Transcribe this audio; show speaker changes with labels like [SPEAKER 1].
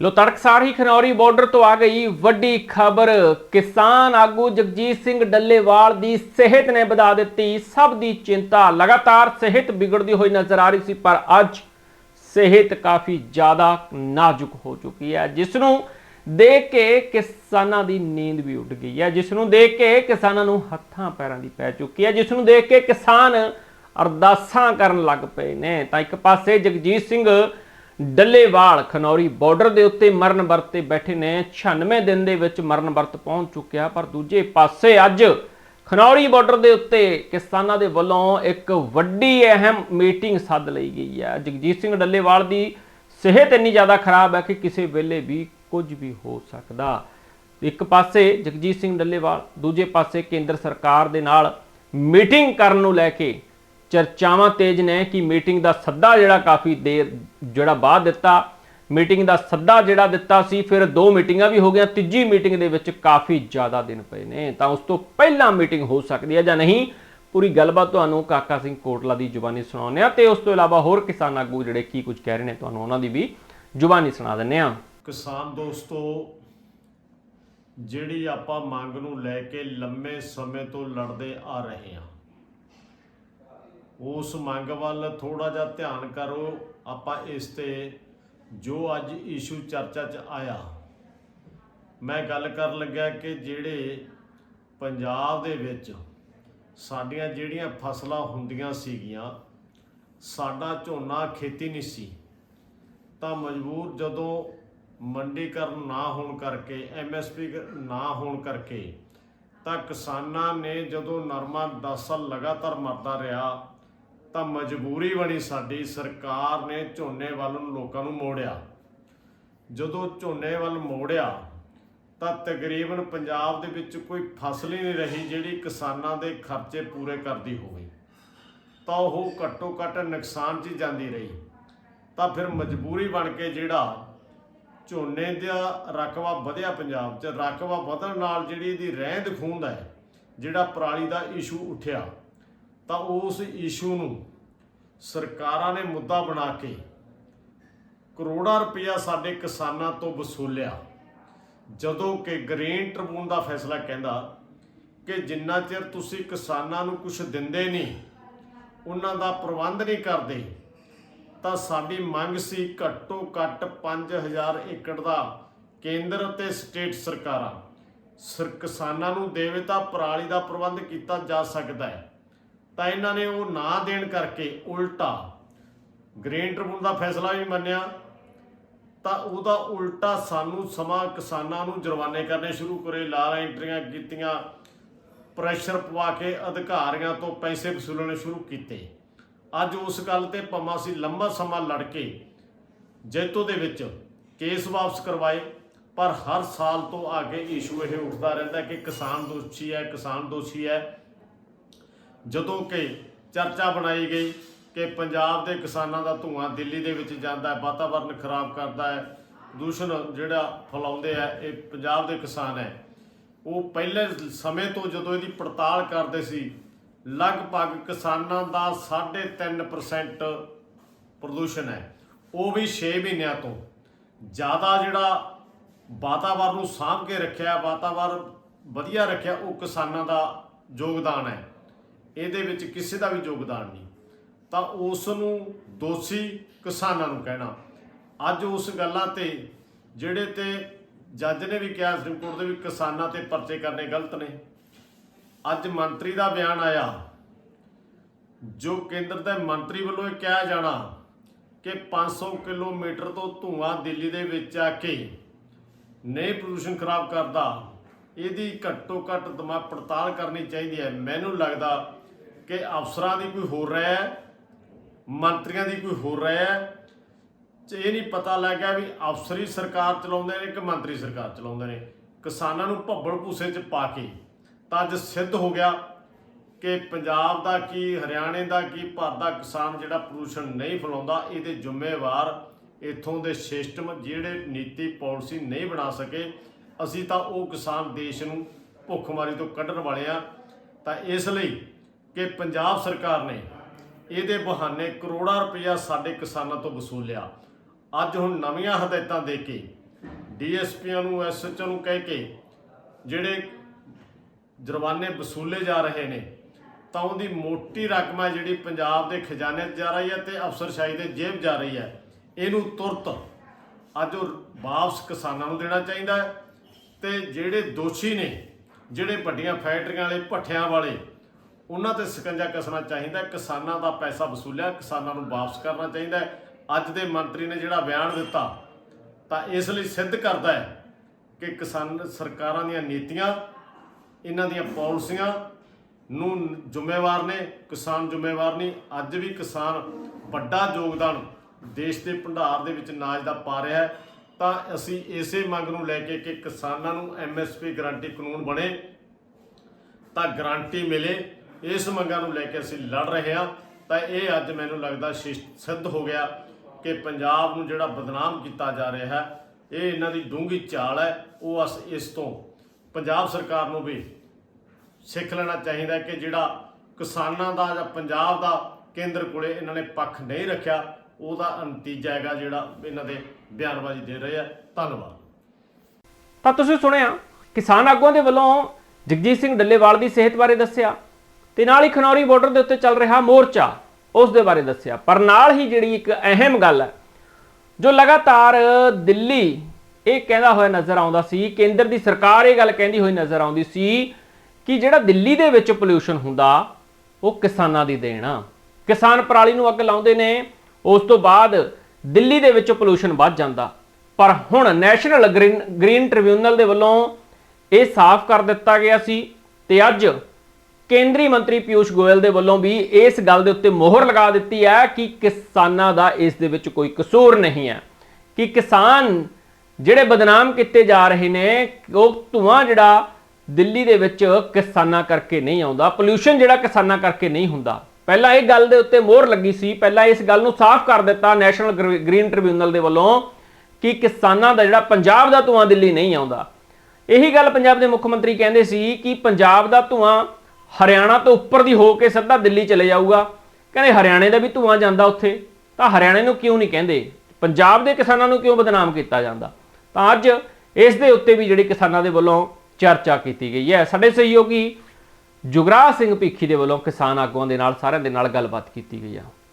[SPEAKER 1] ਲੋ ਤੜਕਸਾਰ ਹੀ Khanauri border ਤੋਂ ਆ ਗਈ ਵੱਡੀ ਖਬਰ। ਕਿਸਾਨ ਆਗੂ ਜਗਜੀਤ ਸਿੰਘ ਡੱਲੇਵਾਲ ਦੀ ਸਿਹਤ ਨੇ ਵਧਾ ਦਿੱਤੀ ਸਭ ਦੀ ਚਿੰਤਾ। ਲਗਾਤਾਰ ਸਿਹਤ ਵਿਗੜਦੀ ਹੋਈ ਨਜ਼ਰ ਆ ਰਹੀ ਸੀ, ਪਰ ਅੱਜ ਸਿਹਤ ਕਾਫੀ ਜ਼ਿਆਦਾ ਨਾਜ਼ੁਕ ਹੋ ਚੁੱਕੀ ਹੈ ਜਿਸ ਨੂੰ ਦੇਖ ਕੇ ਕਿਸਾਨਾਂ ਦੀ ਨੀਂਦ ਵੀ ਉੱਡ ਗਈ ਹੈ ਜਿਸ ਨੂੰ ਦੇਖ ਕੇ ਕਿਸਾਨਾਂ ਨੂੰ ਹੱਥਾਂ ਪੈਰਾਂ ਦੀ ਪੈ ਚੁੱਕੀ ਹੈ ਜਿਸ ਨੂੰ ਦੇਖ ਕੇ ਕਿਸਾਨ ਅਰਦਾਸਾਂ ਕਰਨ ਲੱਗ ਪਏ ਨੇ। ਤਾਂ ਇੱਕ ਪਾਸੇ ਜਗਜੀਤ ਸਿੰਘ ਡੱਲੇਵਾਲ ਖਨੌਰੀ ਬਾਰਡਰ ਦੇ ਉੱਤੇ ਮਰਨ ਵਰਤ ਤੇ ਬੈਠੇ ਨੇ। 96 ਦਿਨ ਦੇ ਵਿੱਚ ਮਰਨ ਵਰਤ ਪਹੁੰਚ ਚੁੱਕਿਆ, ਪਰ ਦੂਜੇ ਪਾਸੇ ਅੱਜ ਖਨੌਰੀ ਬਾਰਡਰ ਦੇ ਉੱਤੇ ਕਿਸਾਨਾਂ ਦੇ ਵੱਲੋਂ ਇੱਕ ਵੱਡੀ ਅਹਿਮ ਮੀਟਿੰਗ ਸੱਦ ਲਈ ਗਈ ਹੈ। ਜਗਜੀਤ ਸਿੰਘ ਡੱਲੇਵਾਲ ਦੀ ਸਿਹਤ ਇੰਨੀ ਜ਼ਿਆਦਾ ਖਰਾਬ ਹੈ ਕਿ ਕਿਸੇ ਵੇਲੇ ਵੀ ਕੁਝ ਵੀ ਹੋ ਸਕਦਾ। ਇੱਕ ਪਾਸੇ ਜਗਜੀਤ ਸਿੰਘ ਡੱਲੇਵਾਲ, ਦੂਜੇ ਪਾਸੇ ਕੇਂਦਰ ਸਰਕਾਰ ਦੇ ਨਾਲ ਮੀਟਿੰਗ ਕਰਨ ਨੂੰ ਲੈ ਕੇ ਚਰਚਾਵਾਂ ਤੇਜ਼ ਨੇ ਕਿ ਮੀਟਿੰਗ ਦਾ ਸੱਦਾ ਜਿਹੜਾ ਕਾਫੀ ਦੇਰ ਜਿਹੜਾ ਬਾਅਦ ਦਿੱਤਾ, ਮੀਟਿੰਗ ਦਾ ਸੱਦਾ ਜਿਹੜਾ ਦਿੱਤਾ ਸੀ, ਫਿਰ ਦੋ ਮੀਟਿੰਗਾਂ ਵੀ ਹੋ ਗਈਆਂ, ਤੀਜੀ ਮੀਟਿੰਗ ਦੇ ਵਿੱਚ ਕਾਫੀ ਜ਼ਿਆਦਾ ਦਿਨ ਪਏ ਨੇ। ਤਾਂ ਉਸ ਤੋਂ ਪਹਿਲਾਂ ਮੀਟਿੰਗ ਹੋ ਸਕਦੀ ਹੈ ਜਾਂ ਨਹੀਂ, ਪੂਰੀ ਗੱਲਬਾਤ ਤੁਹਾਨੂੰ ਕਾਕਾ ਸਿੰਘ ਕੋਟਲਾ ਦੀ ਜ਼ੁਬਾਨੀ ਸੁਣਾਉਂਦੇ ਆ ਤੇ ਉਸ ਤੋਂ ਇਲਾਵਾ ਹੋਰ ਕਿਸਾਨ ਆਗੂ ਜਿਹੜੇ ਕੀ ਕੁਝ ਕਹਿ ਰਹੇ ਨੇ, ਤੁਹਾਨੂੰ ਉਹਨਾਂ ਦੀ ਵੀ ਜ਼ੁਬਾਨੀ ਸੁਣਾ ਦਿੰਨੇ ਆ
[SPEAKER 2] ਕਿਸਾਨ ਦੋਸਤੋ, ਜਿਹੜੀ ਆਪਾਂ ਮੰਗ ਨੂੰ ਲੈ ਕੇ ਲੰਮੇ ਸਮੇਂ ਤੋਂ ਲੜਦੇ ਆ ਰਹੇ ਹਾਂ ਉਸ ਮੰਗ ਵੱਲ ਥੋੜਾ ਜਿਹਾ ਧਿਆਨ ਕਰੋ। ਆਪਾਂ ਇਸ ਤੇ ਜੋ ਅੱਜ ਇਸ਼ੂ ਚਰਚਾ 'ਚ ਆਇਆ, ਮੈਂ ਗੱਲ ਕਰਨ ਲੱਗਿਆ ਕਿ ਜਿਹੜੇ ਪੰਜਾਬ ਦੇ ਵਿੱਚ ਸਾਡੀਆਂ ਜਿਹੜੀਆਂ ਫਸਲਾਂ ਹੁੰਦੀਆਂ ਸੀਗੀਆਂ, ਸਾਡਾ ਝੋਨਾ ਖੇਤੀ ਨਹੀਂ ਸੀ। ਤਾਂ ਮਜਬੂਰ ਜਦੋਂ ਮੰਡੀਕਰਨ ਨਾ ਹੋਣ ਕਰਕੇ ਐਮਐਸਪੀ ਨਾ ਹੋਣ ਕਰਕੇ, ਤਾਂ ਕਿਸਾਨਾਂ ਨੇ ਜਦੋਂ ਨਰਮਾ 10 ਸਾਲ ਲਗਾਤਾਰ ਮਰਦਾ ਰਿਹਾ ਤਾਂ ਮਜਬੂਰੀ ਬਣੀ ਸਾਡੀ, ਸਰਕਾਰ ਨੇ ਝੋਨੇ ਵੱਲ ਨੂੰ ਲੋਕਾਂ ਨੂੰ ਮੋੜਿਆ। ਜਦੋਂ ਝੋਨੇ ਵੱਲ ਮੋੜਿਆ, ਤਾਂ ਤਕਰੀਬਨ ਪੰਜਾਬ ਦੇ ਵਿੱਚ ਕੋਈ ਫਸਲ ਹੀ ਨਹੀਂ ਰਹੀ ਜਿਹੜੀ ਕਿਸਾਨਾਂ ਦੇ ਖਰਚੇ ਪੂਰੇ ਕਰਦੀ ਹੋਵੇ। ਤਾਂ ਉਹ ਘੱਟੋ ਘੱਟ ਨੁਕਸਾਨ 'ਚ ਜਾਂਦੀ ਰਹੀ। ਤਾਂ ਫਿਰ ਮਜਬੂਰੀ ਬਣ ਕੇ ਜਿਹੜਾ ਝੋਨੇ ਦਾ ਰਕਬਾ ਵਧਿਆ ਪੰਜਾਬ 'ਚ, ਰਕਬਾ ਵਧਣ ਨਾਲ ਜਿਹੜੀ ਇਹਦੀ ਰਹਿੰਦ ਖੂੰਦ ਹੈ, ਜਿਹੜਾ ਪਰਾਲੀ ਦਾ ਇਸ਼ੂ ਉੱਠਿਆ। ਤਾਂ ਉਸ ਇਸ਼ੂ ਨੂੰ ਸਰਕਾਰਾਂ ਨੇ ਮੁੱਦਾ ਬਣਾ ਕੇ ਕਰੋੜਾਂ ਰੁਪਇਆ ਸਾਡੇ ਕਿਸਾਨਾਂ ਤੋਂ ਵਸੂਲਿਆ। ਜਦੋਂ ਕਿ ਗ੍ਰੀਨ ਟ੍ਰਿਬਿਊਨ ਦਾ ਫੈਸਲਾ ਕਹਿੰਦਾ ਕਿ ਜਿੰਨਾ ਚਿਰ ਤੁਸੀਂ ਕਿਸਾਨਾਂ ਨੂੰ ਕੁਝ ਦਿੰਦੇ ਨਹੀਂ, ਉਹਨਾਂ ਦਾ ਪ੍ਰਬੰਧ ਨਹੀਂ ਕਰਦੇ, ਤਾਂ ਸਾਡੀ ਮੰਗ ਸੀ ਘੱਟੋ ਘੱਟ 5000 ਏਕੜ ਦਾ ਕੇਂਦਰ ਅਤੇ ਸਟੇਟ ਸਰਕਾਰਾਂ। ਸਰ ਕਿਸਾਨਾਂ ਨੂੰ ਦੇਵੇ ਤਾਂ ਪਰਾਲੀ ਦਾ ਪ੍ਰਬੰਧ ਕੀਤਾ ਜਾ ਸਕਦਾ ਹੈ। ਤਾਂ ਇਹਨਾਂ ਨੇ ਉਹ ਨਾ ਦੇਣ ਕਰਕੇ ਉਲਟਾ ਗ੍ਰੇਨ ਟ੍ਰਿਬਿਊਨ ਦਾ ਫੈਸਲਾ ਵੀ ਮੰਨਿਆ। ਤਾਂ ਉਹਦਾ ਉਲਟਾ ਸਾਨੂੰ ਸਮਾਂ ਕਿਸਾਨਾਂ ਨੂੰ ਜੁਰਮਾਨੇ ਕਰਨੇ ਸ਼ੁਰੂ ਕਰੇ ਲਾਲ ਐਂਟਰੀਆਂ ਕੀਤੀਆਂ, ਪ੍ਰੈਸ਼ਰ ਪਵਾ ਕੇ ਅਧਿਕਾਰੀਆਂ ਤੋਂ ਪੈਸੇ ਵਸੂਲਣੇ ਸ਼ੁਰੂ ਕੀਤੇ। ਅੱਜ ਉਸ ਗੱਲ ਤੇ ਪੰਮਾ ਸੀ ਲੰਮਾ ਸਮਾਂ ਲੜ ਕੇ ਜੈਤੋ ਦੇ ਵਿੱਚ ਕੇਸ ਵਾਪਸ ਕਰਵਾਏ, ਪਰ ਹਰ ਸਾਲ ਤੋਂ ਅੱਗੇ ਇਸ਼ੂ ਇਹ ਉੱਠਦਾ ਰਹਿੰਦਾ ਕਿ ਕਿਸਾਨ ਦੋਸ਼ੀ ਹੈ, ਕਿਸਾਨ ਦੋਸ਼ੀ ਹੈ। ਜਦੋਂ ਕਿ ਚਰਚਾ ਬਣਾਈ ਗਈ ਕਿ ਪੰਜਾਬ ਦੇ ਕਿਸਾਨਾਂ ਦਾ ਧੂਆਂ ਦਿੱਲੀ ਦੇ ਵਿੱਚ ਜਾਂਦਾ ਹੈ, ਵਾਤਾਵਰਨ ਖਰਾਬ ਕਰਦਾ ਹੈ, ਦੂਸ਼ਣ ਜਿਹੜਾ ਫੈਲਾਉਂਦੇ ਆ, ਇਹ ਪੰਜਾਬ ਦੇ ਕਿਸਾਨ ਹੈ। ਉਹ ਪਹਿਲੇ ਸਮੇਂ ਤੋਂ ਜਦੋਂ ਇਹਦੀ ਪੜਤਾਲ ਕਰਦੇ ਸੀ, ਲਗਭਗ ਕਿਸਾਨਾਂ ਦਾ 3.5% ਪ੍ਰਦੂਸ਼ਣ ਹੈ। ਉਹ ਵੀ 6 ਮਹੀਨਿਆਂ ਤੋਂ। ਜ਼ਿਆਦਾ ਜਿਹੜਾ ਵਾਤਾਵਰਨ ਨੂੰ ਸਾਂਭ ਕੇ ਰੱਖਿਆ, ਵਾਤਾਵਰਨ ਵਧੀਆ ਰੱਖਿਆ, ਉਹ ਕਿਸਾਨਾਂ ਦਾ ਯੋਗਦਾਨ ਹੈ। ਇਹਦੇ ਵਿੱਚ ਕਿਸੇ ਦਾ ਵੀ ਯੋਗਦਾਨ ਨਹੀਂ। ਤਾਂ ਉਸ ਨੂੰ ਦੋਸ਼ੀ ਕਿਸਾਨਾਂ ਨੂੰ ਕਹਿਣਾ। ਅੱਜ ਉਸ ਗੱਲਾਂ ਤੇ ਜਿਹੜੇ ਤੇ ਜੱਜ ਨੇ ਵੀ ਕਿਹਾ, ਸੁਪਰੀਮ ਕੋਰਟ ਦੇ ਵੀ ਕਿਸਾਨਾਂ ਤੇ ਪਰਚੇ ਕਰਨੇ ਗਲਤ ਨੇ। ਅੱਜ ਮੰਤਰੀ ਦਾ ਬਿਆਨ ਆਇਆ। ਜੋ ਕੇਂਦਰ ਦੇ ਮੰਤਰੀ ਵੱਲੋਂ ਇਹ ਕਿਹਾ ਜਾਣਾ ਕਿ 500 ਕਿਲੋਮੀਟਰ ਤੋਂ ਧੂਆਂ ਦਿੱਲੀ ਦੇ ਵਿੱਚ ਆ ਕੇ ਨਹੀਂ ਪ੍ਰਦੂਸ਼ਣ ਖਰਾਬ ਕਰਦਾ, ਇਹਦੀ ਘੱਟੋ ਘੱਟ ਦਿਮਾਗ ਪੜਤਾਲ ਕਰਨੀ ਚਾਹੀਦੀ ਹੈ। ਮੈਨੂੰ ਲੱਗਦਾ ਕਿ ਅਫਸਰਾਂ ਦੀ ਕੋਈ ਹੋਰ ਰਾਇ ਹੈ, ਮੰਤਰੀਆਂ ਦੀ ਕੋਈ ਹੋਰ ਰਾਇ ਹੈ, ਤੇ ਇਹ ਨਹੀਂ ਪਤਾ ਲੱਗਿਆ ਵੀ ਅਫਸਰੀ ਸਰਕਾਰ ਚਲਾਉਂਦੇ ਨੇ ਕਿ ਮੰਤਰੀ ਸਰਕਾਰ ਚਲਾਉਂਦੇ ਨੇ। ਕਿਸਾਨਾਂ ਨੂੰ ਭੱਬਲ ਭੂਸੇ 'ਚ ਪਾ ਕੇ ਤਾਂ ਅੱਜ ਸਿੱਧ ਹੋ ਗਿਆ ਕਿ ਪੰਜਾਬ ਦਾ ਕੀ, ਹਰਿਆਣੇ ਦਾ ਕੀ, ਭਾਰਤ ਦਾ ਕਿਸਾਨ ਜਿਹੜਾ ਪ੍ਰਦੂਸ਼ਣ ਨਹੀਂ ਫੈਲਾਉਂਦਾ, ਇਹਦੇ ਜ਼ਿੰਮੇਵਾਰ ਇਥੋਂ ਦੇ ਸਿਸਟਮ ਜਿਹੜੇ ਨੀਤੀ ਪਾਲਿਸੀ ਨਹੀਂ ਬਣਾ ਸਕੇ, ਅਸੀਂ ਤਾਂ ਉਹ ਕਿਸਾਨ ਦੇਸ਼ ਨੂੰ ਭੁੱਖਮਾਰੀ ਤੋਂ ਕੱਢਣ ਵਾਲੇ ਆ ਤਾਂ ਇਸ ਲਈ ਕਿ ਪੰਜਾਬ ਸਰਕਾਰ ਨੇ ਇਹਦੇ ਬਹਾਨੇ ਕਰੋੜਾਂ ਰੁਪਇਆ ਸਾਡੇ ਕਿਸਾਨਾਂ ਤੋਂ ਵਸੂਲਿਆ। ਅੱਜ ਹੁਣ ਨਵੀਆਂ ਹਦਾਇਤਾਂ ਦੇ ਕੇ ਡੀਐਸਪੀਆਂ ਨੂੰ, ਐਸਐਚਓ ਨੂੰ ਕਹਿ ਕੇ ਜਿਹੜੇ ਜੁਰਮਾਨੇ ਵਸੂਲੇ ਜਾ ਰਹੇ ਨੇ, ਤਾਂ ਉਹਦੀ ਮੋਟੀ ਰਕਮ ਹੈ ਜਿਹੜੀ ਪੰਜਾਬ ਦੇ ਖਜ਼ਾਨੇ 'ਚ ਜਾ ਰਹੀ ਹੈ ਤੇ ਅਫਸਰਸ਼ਾਹੀ ਦੇ ਜੇਬ ਜਾ ਰਹੀ ਹੈ। ਇਹਨੂੰ ਤੁਰਤ ਅੱਜ ਉਹ ਵਾਪਸ ਕਿਸਾਨਾਂ ਨੂੰ ਦੇਣਾ ਚਾਹੀਦਾ ਹੈ ਤੇ ਜਿਹੜੇ ਦੋਸ਼ੀ ਨੇ, ਜਿਹੜੇ ਵੱਡੀਆਂ ਫੈਕਟਰੀਆਂ ਵਾਲੇ, ਭੱਠਿਆਂ ਵਾਲੇ ਉਹਨਾਂ ਤੇ ਸਕੰਜਾ ਕੱਸਣਾ ਚਾਹੀਦਾ ਕਿਸਾਨਾਂ ਦਾ ਪੈਸਾ ਵਸੂਲਿਆ, ਕਿਸਾਨਾਂ ਨੂੰ ਵਾਪਸ ਕਰਨਾ ਚਾਹੀਦਾ ਅੱਜ ਦੇ ਮੰਤਰੀ ਨੇ ਜਿਹੜਾ ਬਿਆਨ ਦਿੱਤਾ, ਤਾਂ ਇਸ ਲਈ ਸਿੱਧ ਕਰਦਾ ਹੈ ਕਿ ਕਿਸਾਨ ਸਰਕਾਰਾਂ ਦੀਆਂ ਨੀਤੀਆਂ, ਇਹਨਾਂ ਦੀਆਂ ਪਾਲਿਸੀਆਂ ਨੂੰ ਜ਼ਿੰਮੇਵਾਰ ਨੇ, ਕਿਸਾਨ ਜ਼ਿੰਮੇਵਾਰ ਨਹੀਂ, ਅੱਜ ਵੀ ਕਿਸਾਨ ਵੱਡਾ ਯੋਗਦਾਨ ਦੇਸ਼ ਦੇ ਭੰਡਾਰ ਦੇ ਵਿੱਚ ਅਨਾਜ ਦਾ ਪਾ ਰਿਹਾ ਹੈ। ਤਾਂ ਅਸੀਂ ਇਸੇ ਮੰਗ ਨੂੰ ਲੈ ਕੇ ਕਿ ਕਿਸਾਨਾਂ ਨੂੰ ਐਮਐਸਪੀ ਗਾਰੰਟੀ ਕਾਨੂੰਨ ਬਣੇ, ਤਾਂ ਗਾਰੰਟੀ ਮਿਲੇ ਇਸ ਮੰਗਾਂ ਨੂੰ ਲੈ ਕੇ ਅਸੀਂ ਲੜ ਰਹੇ ਹਾਂ। ਤਾਂ ਇਹ ਅੱਜ ਮੈਨੂੰ ਲੱਗਦਾ ਸ਼ਿਸ਼- ਸਿੱਧ ਹੋ ਗਿਆ ਕਿ ਪੰਜਾਬ ਨੂੰ ਜਿਹੜਾ ਬਦਨਾਮ ਕੀਤਾ ਜਾ ਰਿਹਾ ਹੈ, ਇਹ ਇਹਨਾਂ ਦੀ ਡੂੰਘੀ ਚਾਲ ਹੈ। ਉਹ ਅਸ, ਇਸ ਤੋਂ ਪੰਜਾਬ ਸਰਕਾਰ ਨੂੰ ਵੀ ਸਿੱਖ ਲੈਣਾ ਚਾਹੀਦਾ ਕਿ ਜਿਹੜਾ ਕਿਸਾਨਾਂ ਦਾ ਜਾਂ ਪੰਜਾਬ ਦਾ ਕੇਂਦਰ ਕੋਲੇ ਇਹਨਾਂ ਨੇ ਪੱਖ ਨਹੀਂ ਰੱਖਿਆ, ਉਹਦਾ ਨਤੀਜਾ ਹੈਗਾ ਜਿਹੜਾ ਇਹਨਾਂ ਦੇ ਬਿਆਨਬਾਜ਼ੀ ਦੇ ਰਹੇ ਆ। ਧੰਨਵਾਦ।
[SPEAKER 1] ਤਾਂ ਤੁਸੀਂ ਸੁਣਿਆ, ਕਿਸਾਨ ਆਗੂਆਂ ਦੇ ਵੱਲੋਂ ਜਗਜੀਤ ਸਿੰਘ ਡੱਲੇਵਾਲ ਦੀ ਸਿਹਤ ਬਾਰੇ ਦੱਸਿਆ। ਤੇ ਨਾਲ ਹੀ ਖਨੌਰੀ ਬਾਰਡਰ ਦੇ ਉੱਤੇ ਚੱਲ ਰਿਹਾ ਮੋਰਚਾ। ਉਸ ਦੇ ਬਾਰੇ ਦੱਸਿਆ। ਪਰ ਨਾਲ ਹੀ ਜਿਹੜੀ ਇੱਕ ਅਹਿਮ ਗੱਲ ਹੈ, ਜੋ ਲਗਾਤਾਰ ਦਿੱਲੀ ਇਹ ਕਹਿੰਦਾ ਹੋਇਆ ਨਜ਼ਰ ਆਉਂਦਾ ਸੀ, ਕੇਂਦਰ ਦੀ ਸਰਕਾਰ ਇਹ ਗੱਲ ਕਹਿੰਦੀ ਹੋਈ ਨਜ਼ਰ ਆਉਂਦੀ ਸੀ ਕਿ ਜਿਹੜਾ ਦਿੱਲੀ ਦੇ ਵਿੱਚ ਪੋਲਿਊਸ਼ਨ ਹੁੰਦਾ, ਉਹ ਕਿਸਾਨਾਂ ਦੀ ਦੇਣ। ਆ ਕਿਸਾਨ ਪਰਾਲੀ ਨੂੰ ਅੱਗ ਲਾਉਂਦੇ ਨੇ, ਉਸ ਤੋਂ ਬਾਅਦ ਦਿੱਲੀ ਦੇ ਵਿੱਚ ਪੋਲਿਊਸ਼ਨ ਵੱਧ ਜਾਂਦਾ। ਪਰ ਹੁਣ ਨੈਸ਼ਨਲ ਗ੍ਰੀਨ ਗ੍ਰੀਨ ਟ੍ਰਿਬਿਊਨਲ ਦੇ ਵੱਲੋਂ ਇਹ ਸਾਫ਼ ਕਰ ਦਿੱਤਾ ਗਿਆ ਸੀ ਤੇ ਅੱਜ ਕੇਂਦਰੀ ਮੰਤਰੀ ਪਿਊਸ਼ ਗੋਇਲ ਦੇ ਵੱਲੋਂ ਵੀ ਇਸ ਗੱਲ ਦੇ ਉੱਤੇ ਮੋਹਰ ਲਗਾ ਦਿੱਤੀ ਹੈ ਕਿ ਕਿਸਾਨਾਂ ਦਾ ਇਸ ਦੇ ਵਿੱਚ ਕੋਈ ਕਸੂਰ ਨਹੀਂ ਹੈ। ਕਿ ਕਿਸਾਨ ਜਿਹੜੇ ਬਦਨਾਮ ਕੀਤੇ ਜਾ ਰਹੇ ਨੇ, ਉਹ ਧੂਆਂ ਜਿਹੜਾ ਦਿੱਲੀ ਦੇ ਵਿੱਚ ਕਿਸਾਨਾਂ ਕਰਕੇ ਨਹੀਂ ਆਉਂਦਾ ਪੋਲਿਊਸ਼ਨ ਜਿਹੜਾ ਕਿਸਾਨਾਂ ਕਰਕੇ ਨਹੀਂ ਹੁੰਦਾ। ਪਹਿਲਾਂ ਇਹ ਗੱਲ ਦੇ ਉੱਤੇ ਮੋਹਰ ਲੱਗੀ ਸੀ, ਪਹਿਲਾਂ ਇਸ ਗੱਲ ਨੂੰ ਸਾਫ਼ ਕਰ ਦਿੱਤਾ ਨੈਸ਼ਨਲ ਗ੍ਰੀ- ਗ੍ਰੀਨ ਟ੍ਰਿਬਿਊਨਲ ਦੇ ਵੱਲੋਂ ਕਿ ਕਿਸਾਨਾਂ ਦਾ ਜਿਹੜਾ ਪੰਜਾਬ ਦਾ ਧੂਆਂ ਦਿੱਲੀ ਨਹੀਂ ਆਉਂਦਾ। ਇਹੀ ਗੱਲ ਪੰਜਾਬ ਦੇ ਮੁੱਖ ਮੰਤਰੀ ਕਹਿੰਦੇ ਸੀ ਕਿ ਪੰਜਾਬ ਦਾ ਧੂਆਂ ਹਰਿਆਣਾ ਤੋਂ ਉੱਪਰ ਦੀ ਹੋ ਕੇ ਸਿੱਧਾ ਦਿੱਲੀ ਚਲੇ ਜਾਊਗਾ। ਕਹਿੰਦੇ ਹਰਿਆਣੇ ਦਾ ਵੀ ਧੂਆਂ ਜਾਂਦਾ ਉੱਥੇ। ਤਾਂ ਹਰਿਆਣੇ ਨੂੰ ਕਿਉਂ ਨਹੀਂ ਕਹਿੰਦੇ? ਪੰਜਾਬ ਦੇ ਕਿਸਾਨਾਂ ਨੂੰ ਕਿਉਂ ਬਦਨਾਮ ਕੀਤਾ ਜਾਂਦਾ? ਤਾਂ ਅੱਜ ਇਸ ਦੇ ਉੱਤੇ ਵੀ ਜਿਹੜੀ ਕਿਸਾਨਾਂ ਦੇ ਵੱਲੋਂ ਚਰਚਾ ਕੀਤੀ ਗਈ ਹੈ। ਸਾਡੇ ਸਹਿਯੋਗੀ ਜੁਗਰਾਜ ਸਿੰਘ ਭੀਖੀ ਦੇ ਵੱਲੋਂ ਕਿਸਾਨ ਆਗੂਆਂ ਦੇ ਨਾਲ ਸਾਰਿਆਂ ਦੇ ਨਾਲ ਗੱਲਬਾਤ ਕੀਤੀ ਗਈ ਆ।